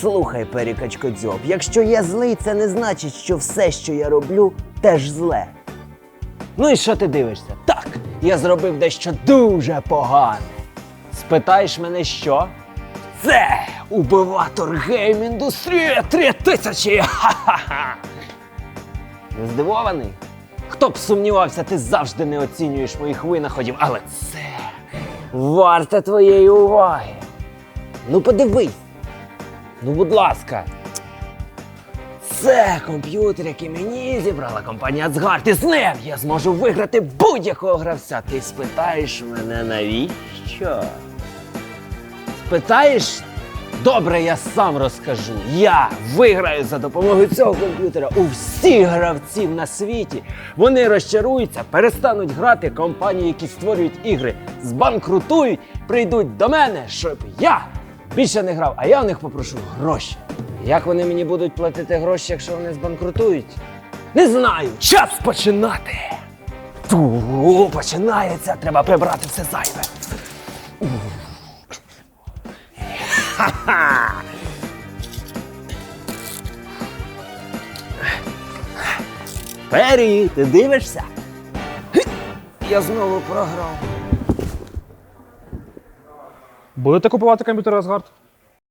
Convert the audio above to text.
Слухай, перікачкодзьоб, якщо я злий, це не значить, що все, що я роблю, теж зле. Ну і що ти дивишся? Так, я зробив дещо дуже погане. Спитаєш мене, що? Це убиватор гейм індустрія 3000! Ха-ха-ха! Здивований? Хто б сумнівався, ти завжди не оцінюєш моїх винаходів, але це варте твоєї уваги. Ну подивись. Ну, будь ласка. Це комп'ютер, який мені зібрала компанія Асгард. І з ним я зможу виграти будь-якого гравця. Ти спитаєш мене навіщо? Спитаєш? Добре, я сам розкажу. Я виграю за допомогою цього комп'ютера у всіх гравців на світі. Вони розчаруються, перестануть грати компанії, які створюють ігри, збанкрутують, прийдуть до мене, щоб я більше не грав, а я у них попрошу гроші. Як вони мені будуть платити гроші, якщо вони збанкрутують? Не знаю. Час починати. Ту, починається. Треба прибрати все зайве. Ха-ха! Пері, ти дивишся? Я знову програв. Будете купувати комп'ютер Асгард?